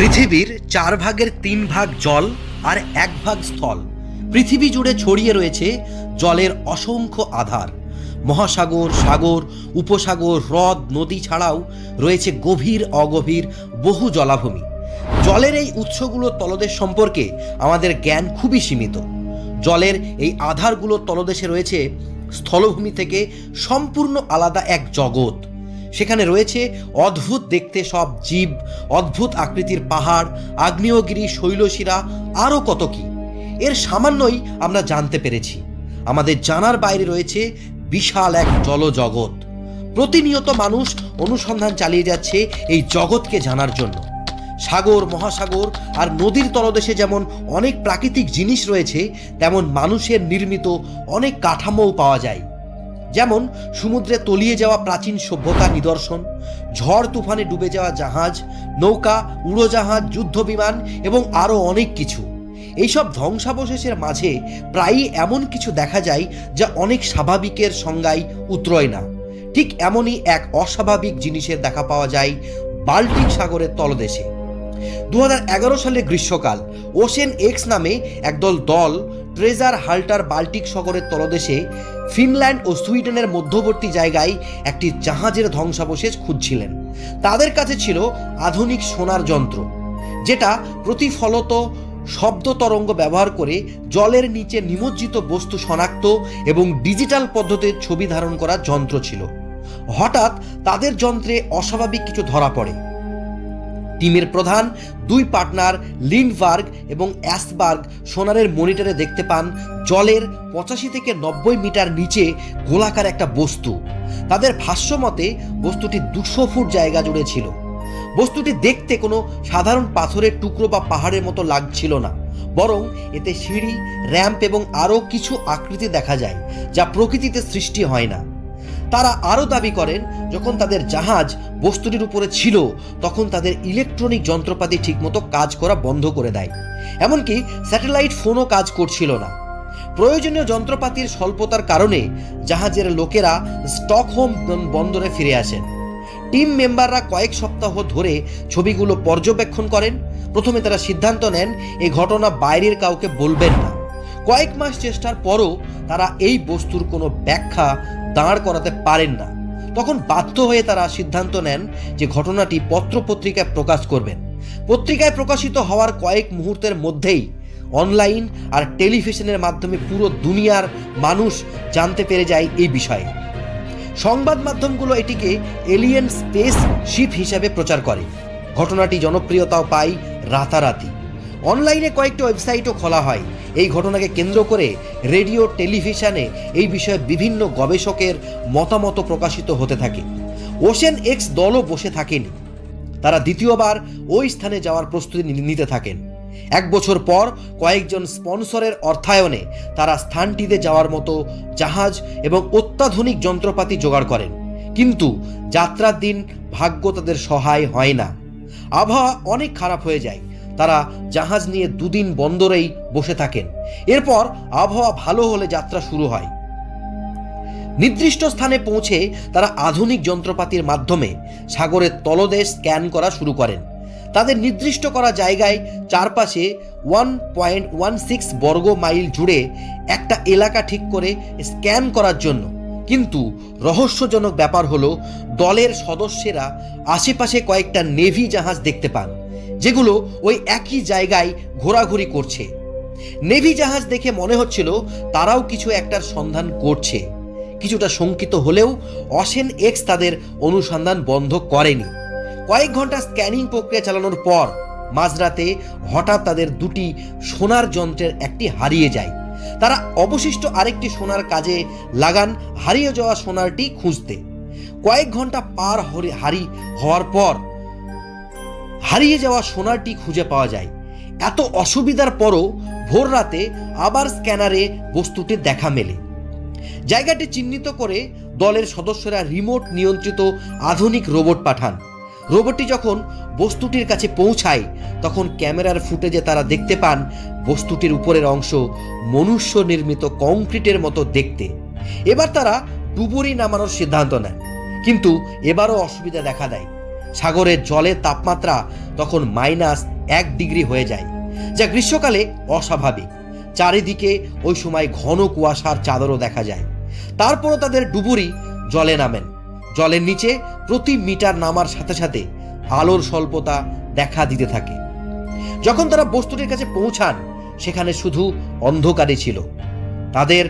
পৃথিবীর চার ভাগের তিন ভাগ জল আর এক ভাগ স্থল। পৃথিবী জুড়ে ছড়িয়ে রয়েছে জলের অসংখ্য আধার। মহাসাগর, সাগর, উপসাগর, হ্রদ, নদী ছাড়াও রয়েছে গভীর, অগভীর, বহু জলাভূমি। জলের এই উৎসগুলোর তলদেশ সম্পর্কে আমাদের জ্ঞান খুবই সীমিত। জলের এই আধারগুলো তলদেশে রয়েছে স্থলভূমি থেকে সম্পূর্ণ আলাদা এক জগৎ। সেখানে রয়েছে অদ্ভুত দেখতে সব জীব, অদ্ভুত আকৃতির পাহাড়, আগ্নেয়গিরি, শৈলশিরা আরও কত কি। এর সামান্যই আমরা জানতে পেরেছি। আমাদের জানার বাইরে রয়েছে বিশাল এক জলজগৎ। প্রতিনিয়ত মানুষ অনুসন্ধান চালিয়ে যাচ্ছে এই জগৎকে জানার জন্য। সাগর, মহাসাগর আর নদীর তলদেশে যেমন অনেক প্রাকৃতিক জিনিস রয়েছে, তেমন মানুষের নির্মিত অনেক কাঠামোও পাওয়া যায়। যেমন সমুদ্রে তলিয়ে যাওয়া প্রাচীন সভ্যতা নিদর্শন, ঝড় তুফানে ডুবে যাওয়া জাহাজ, নৌকা, উড়োজাহাজ যুদ্ধ বিমান এবং আরও অনেক কিছু। এইসব ধ্বংসাবশেষের মাঝে প্রায়ই এমন কিছু দেখা যায় যা অনেক স্বাভাবিকের সংজ্ঞায় উতরয় না। ঠিক এমনই এক অস্বাভাবিক জিনিসের দেখা পাওয়া যায় বাল্টিক সাগরের তলদেশে। দু হাজার এগারো সালে গ্রীষ্মকাল, ওশেন এক্স নামে একদল দল ট্রেজার হাল্টার বাল্টিক সাগরের তলদেশে, ফিনল্যান্ড ও সুইডেনের মধ্যবর্তী জায়গায় একটি জাহাজের ধ্বংসাবশেষ খুঁজছিলেন। তাদের কাছে ছিল আধুনিক সোনার যন্ত্র, যেটা প্রতিফলত শব্দ তরঙ্গ ব্যবহার করে জলের নিচে নিমজ্জিত বস্তু শনাক্ত এবং ডিজিটাল পদ্ধতির ছবি ধারণ করার যন্ত্র ছিল। হঠাৎ তাদের যন্ত্রে অস্বাভাবিক কিছু ধরা পড়ে। টিমের প্রধান, দুই পার্টনার লিন্ডবার্গ এবং অ্যাসবার্গ সোনারের মনিটরে দেখতে পান জলের পঁচাশি থেকে নব্বই মিটার নিচে গোলাকার একটা বস্তু। তাদের ভাষ্য মতে, বস্তুটি দুশো ফুট জায়গা জুড়ে ছিল। বস্তুটি দেখতে কোনো সাধারণ পাথরের টুকরো বা পাহাড়ের মতো লাগছিল না। বরং এতে সিঁড়ি, র্যাম্প এবং আরও কিছু আকৃতি দেখা যায়, যা প্রকৃতিতে সৃষ্টি হয় না। তারা আরও দাবি করেন, যখন তাদের জাহাজ বস্তুটির উপরে ছিল, তখন তাদের ইলেকট্রনিক যন্ত্রপাতি ঠিকমতো কাজ করা বন্ধ করে দেয়। এমনকি স্যাটেলাইট ফোনও কাজ করছিল না। প্রয়োজনীয় যন্ত্রপাতির স্বল্পতার কারণে জাহাজের লোকেরা স্টকহোম বন্দরে ফিরে আসেন। টিম মেম্বাররা কয়েক সপ্তাহ ধরে ছবিগুলো পর্যবেক্ষণ করেন। প্রথমে তারা সিদ্ধান্ত নেন এই ঘটনা বাইরের কাউকে বলবেন না। কয়েক মাস চেষ্টার পরও তারা এই বস্তুর কোনো ব্যাখ্যা দাঁড় করাতে পারেন না। তখন বাধ্য হয়ে তারা সিদ্ধান্ত নেন যে ঘটনাটি পত্রপত্রিকায় প্রকাশ করবেন। পত্রিকায় প্রকাশিত হওয়ার কয়েক মুহূর্তের মধ্যেই অনলাইন আর টেলিভিশনের মাধ্যমে পুরো দুনিয়ার মানুষ জানতে পেরে যায় এই বিষয়ে। সংবাদ মাধ্যমগুলো এটিকে এলিয়েন স্পেস শিপ হিসেবে প্রচার করে। ঘটনাটি জনপ্রিয়তাও পায় রাতারাতি। অনলাইনে কয়েকটি ওয়েবসাইটও খোলা হয়। এই ঘটনাকে কেন্দ্র করে রেডিও, টেলিভিশনে এই বিষয়ে বিভিন্ন গবেষকের মতামত প্রকাশিত হতে থাকে। ওশেন এক্স দলও বসে থাকেনি। তারা দ্বিতীয়বার ওই স্থানে যাওয়ার প্রস্তুতি নিতে থাকেন। এক বছর পর কয়েকজন স্পন্সরের অর্থায়নে তারা স্থানটিতে যাওয়ার মতো জাহাজ এবং অত্যাধুনিক যন্ত্রপাতি জোগাড় করেন। কিন্তু যাত্রার দিন ভাগ্য তাদের সহায় হয় না। আবহাওয়া অনেক খারাপ হয়ে যায়। তারা জাহাজ নিয়ে দুদিন বন্দরেই বসে থাকেন। এরপর আবহাওয়া ভালো হলে যাত্রা শুরু হয়। নির্দিষ্ট স্থানে পৌঁছে তারা আধুনিক যন্ত্রপাতির মাধ্যমে সাগরের তলদেশ স্ক্যান করা শুরু করেন। তাদের নির্দিষ্ট করা জায়গায় চারপাশে ওয়ান পয়েন্ট ওয়ান সিক্স বর্গ মাইল জুড়ে একটা এলাকা ঠিক করে স্ক্যান করার জন্য। কিন্তু রহস্যজনক ব্যাপার হলো, দলের সদস্যেরা আশেপাশে কয়েকটা নেভি জাহাজ দেখতে পান। যেগুলো ওই একই জায়গায় ঘোরাঘুরি করছে। নেভি জাহাজ দেখে মনে হচ্ছিল তারাও কিছু একটার সন্ধান করছে। কিছুটা শঙ্কিত হলেও অসেন এক্স তাদের অনুসন্ধান বন্ধ করেনি। কয়েক ঘণ্টা স্ক্যানিং প্রক্রিয়া চালানোর পর মাঝরাতে হঠাৎ তাদের দুটি সোনার যন্ত্রের একটি হারিয়ে যায়। তারা অবশিষ্ট আরেকটি সোনার কাজে লাগান হারিয়ে যাওয়া সোনারটি খুঁজতে। কয়েক ঘণ্টা পার হরে- হওয়ার পর হারিয়ে যাওয়া সোনারটি খুঁজে পাওয়া যায়। এত অসুবিধার পরও ভোর রাতে আবার স্ক্যানারে বস্তুটির দেখা মেলে। জায়গাটি চিহ্নিত করে দলের সদস্যরা রিমোট নিয়ন্ত্রিত আধুনিক রোবট পাঠান। রোবটটি যখন বস্তুটির কাছে পৌঁছায়, তখন ক্যামেরার ফুটেজে তারা দেখতে পান বস্তুটির উপরের অংশ মনুষ্য নির্মিত কংক্রিটের মতো দেখতে। এবার তারা ডুবুরি নামানোর সিদ্ধান্ত নেন কিন্তু এবারও অসুবিধা দেখা দেয়। সাগরের জলের তাপমাত্রা তখন মাইনাস এক ডিগ্রি হয়ে যায়, যা গ্রীষ্মকালে অস্বাভাবিক। চারিদিকে ওই সময় ঘন কুয়াশার চাদরও দেখা যায়। তারপরও তাদের ডুবুরি জলে নামেন। জলের নিচে প্রতি মিটার নামার সাথে সাথে আলোর স্বল্পতা দেখা দিতে থাকে। যখন তারা বস্তুটির কাছে পৌঁছান, সেখানে শুধু অন্ধকারই ছিল। তাদের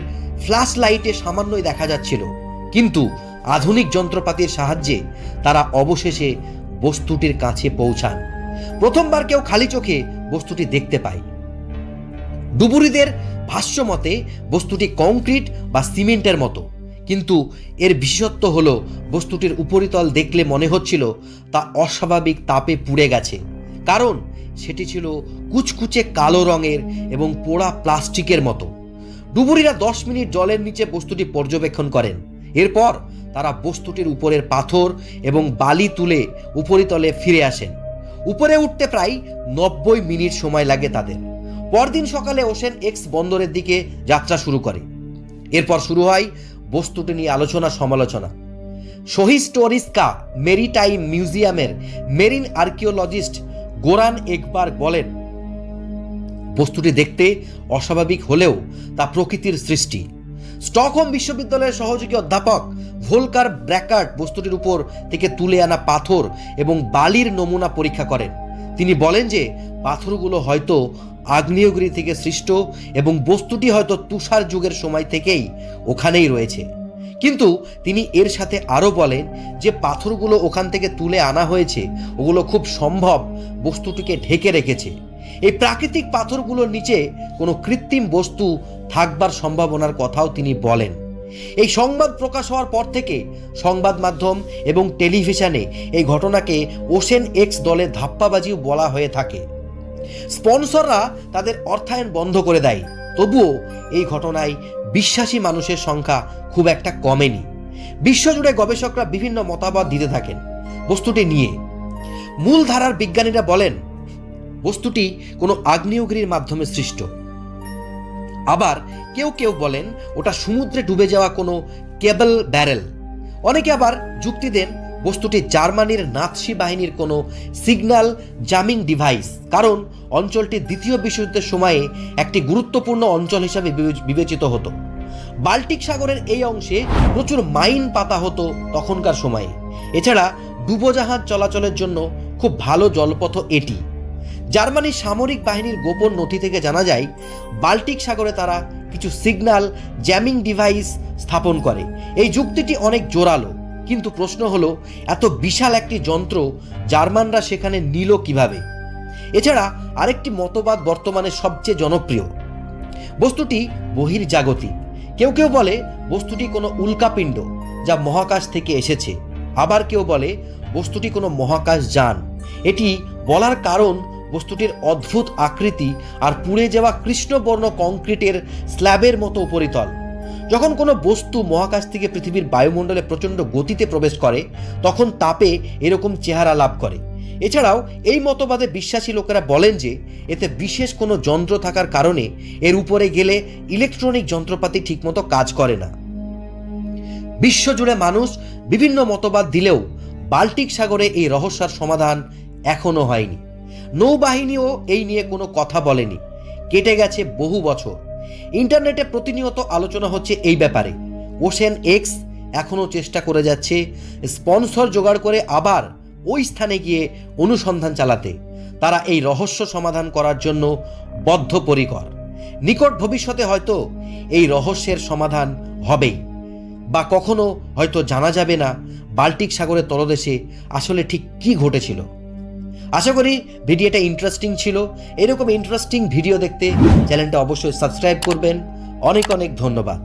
ফ্ল্যাশ লাইটে সামান্যই দেখা যাচ্ছিল। কিন্তু আধুনিক যন্ত্রপাতির সাহায্যে তারা অবশেষে বস্তুটির কাছে পৌঁছান। প্রথমবার কেউ খালি চোখে বস্তুটি দেখতে পায়। ডুবুরিদের ভাষ্য মতে বস্তুটি কংক্রিট বা সিমেন্টের মতো। কিন্তু এর বিশেষত্ব হল, বস্তুটির উপরিতল দেখলে মনে হচ্ছিল তা অস্বাভাবিক তাপে পুড়ে গেছে। কারণ সেটি ছিল কুচকুচে কালো রঙের এবং পোড়া প্লাস্টিকের মতো। ডুবুরিরা দশ মিনিট জলের নিচে বস্তুটি পর্যবেক্ষণ করেন। এরপর তারা বস্তুটির উপরের পাথর এবং বালি তুলে উপরিতলে ফিরে আসেন। উপরে উঠতে প্রায় নব্বই মিনিট সময় লাগে তাদের। পরদিন সকালে ওশেন এক্স বন্দরের দিকে যাত্রা শুরু করে। এরপর শুরু হয় বস্তুটি নিয়ে আলোচনা, সমালোচনা। শহিস্টোরিস্কা মেরিটাইম মিউজিয়ামের মেরিন আর্কিওলজিস্ট গোরান একবার বলেন, বস্তুটি দেখতে অস্বাভাবিক হলেও তা প্রকৃতির সৃষ্টি। স্টকহোম বিশ্ববিদ্যালয়ের সহযোগী অধ্যাপক ভোলকার ব্র্যাকার্ট বস্তুটির উপর থেকে তুলে আনা পাথর এবং বালির নমুনা পরীক্ষা করেন। তিনি বলেন যে, পাথরগুলো হয়তো আগ্নেয়গিরি থেকে সৃষ্ট এবং বস্তুটি হয়তো তুষার যুগের সময় থেকেই ওখানেই রয়েছে। কিন্তু তিনি এর সাথে আরও বলেন যে, পাথরগুলো ওখান থেকে তুলে আনা হয়েছে, ওগুলো খুব সম্ভব বস্তুটিকে ঢেকে রেখেছে। এই প্রাকৃতিক পাথরগুলোর নিচে কোনো কৃত্রিম বস্তু থাকবার সম্ভাবনার কথাও তিনি বলেন। এই সংবাদ প্রকাশ হওয়ার পর থেকে সংবাদ মাধ্যম এবং টেলিভিশনে এই ঘটনাকে ওশেন এক্স দলের ধাপ্পাবাজিও বলা হয়ে থাকে। স্পন্সররা তাদের অর্থায়ন বন্ধ করে দেয়। তবুও এই ঘটনায় বিশ্বাসী মানুষের সংখ্যা খুব একটা কমেনি। বিশ্বজুড়ে গবেষকরা বিভিন্ন মতামত দিতে থাকেন বস্তুটি নিয়ে। মূলধারার বিজ্ঞানীরা বলেন বস্তুটি কোনো আগ্নেয়গিরির মাধ্যমে সৃষ্ট। আবার কেউ কেউ বলেন, ওটা সমুদ্রে ডুবে যাওয়া কোনো কেবল ব্যারেল। অনেকে আবার যুক্তি দেন, বস্তুটি জার্মানির নাৎসি বাহিনীর কোনো সিগন্যাল জামিং ডিভাইস, কারণ অঞ্চলটি দ্বিতীয় বিশ্বযুদ্ধের সময়ে একটি গুরুত্বপূর্ণ অঞ্চল হিসাবে বিবে- বিবেচিত হতো। বাল্টিক সাগরের এই অংশে প্রচুর মাইন পাতা হতো তখনকার সময়ে। এছাড়া ডুবোজাহাজ চলাচলের জন্য খুব ভালো জলপথ এটি। জার্মানির সামরিক বাহিনীর গোপন নথি থেকে জানা যায়, বাল্টিক সাগরে তারা কিছু সিগন্যাল জ্যামিং ডিভাইস স্থাপন করে। এই যুক্তিটি অনেক জোরালো, কিন্তু প্রশ্ন হলো, এত বিশাল একটি যন্ত্র জার্মানরা সেখানে নিল কীভাবে? এছাড়া আরেকটি মতবাদ বর্তমানে সবচেয়ে জনপ্রিয়। বস্তুটি বহির্জাগতিক। কেউ কেউ বলে বস্তুটি কোনো উল্কাপিণ্ড যা মহাকাশ থেকে এসেছে। আবার কেউ বলে বস্তুটি কোনো মহাকাশ যান এটি বলার কারণ বস্তুটির অদ্ভুত আকৃতি আর পুড়ে যাওয়া কৃষ্ণবর্ণ কংক্রিটের স্ল্যাবের মতো উপরিতল। যখন কোনো বস্তু মহাকাশ থেকে পৃথিবীর বায়ুমণ্ডলে প্রচণ্ড গতিতে প্রবেশ করে, তখন তাপে এরকম চেহারা লাভ করে। এছাড়াও, এই মতবাদে বিশ্বাসী লোকেরা বলেন যে, এতে বিশেষ কোনো যন্ত্র থাকার কারণে এর উপরে গেলে ইলেকট্রনিক যন্ত্রপাতি ঠিকমতো কাজ করে না। বিশ্বজুড়ে মানুষ বিভিন্ন মতবাদ দিলেও বাল্টিক সাগরে এই রহস্যার সমাধান এখনও হয়নি। নৌবাহিনীও এই নিয়ে কোনো কথা বলেনি। কেটে গেছে বহু বছর। ইন্টারনেটে প্রতিনিয়ত আলোচনা হচ্ছে এই ব্যাপারে। ওশেন এক্স এখনও চেষ্টা করে যাচ্ছে স্পন্সর জোগাড় করে আবার ওই স্থানে গিয়ে অনুসন্ধান চালাতে। তারা এই রহস্য সমাধান করার জন্য বদ্ধপরিকর। নিকট ভবিষ্যতে হয়তো এই রহস্যের সমাধান হবেই। বা কখনো হয়তো জানা যাবে না বাল্টিক সাগরের তলদেশে আসলে ঠিক কী ঘটেছিল। আশা করি ভিডিওটা ইন্টারেস্টিং ছিল। এরকম ইন্টারেস্টিং ভিডিও দেখতে চ্যানেলটা অবশ্যই সাবস্ক্রাইব করবেন। অনেক অনেক ধন্যবাদ।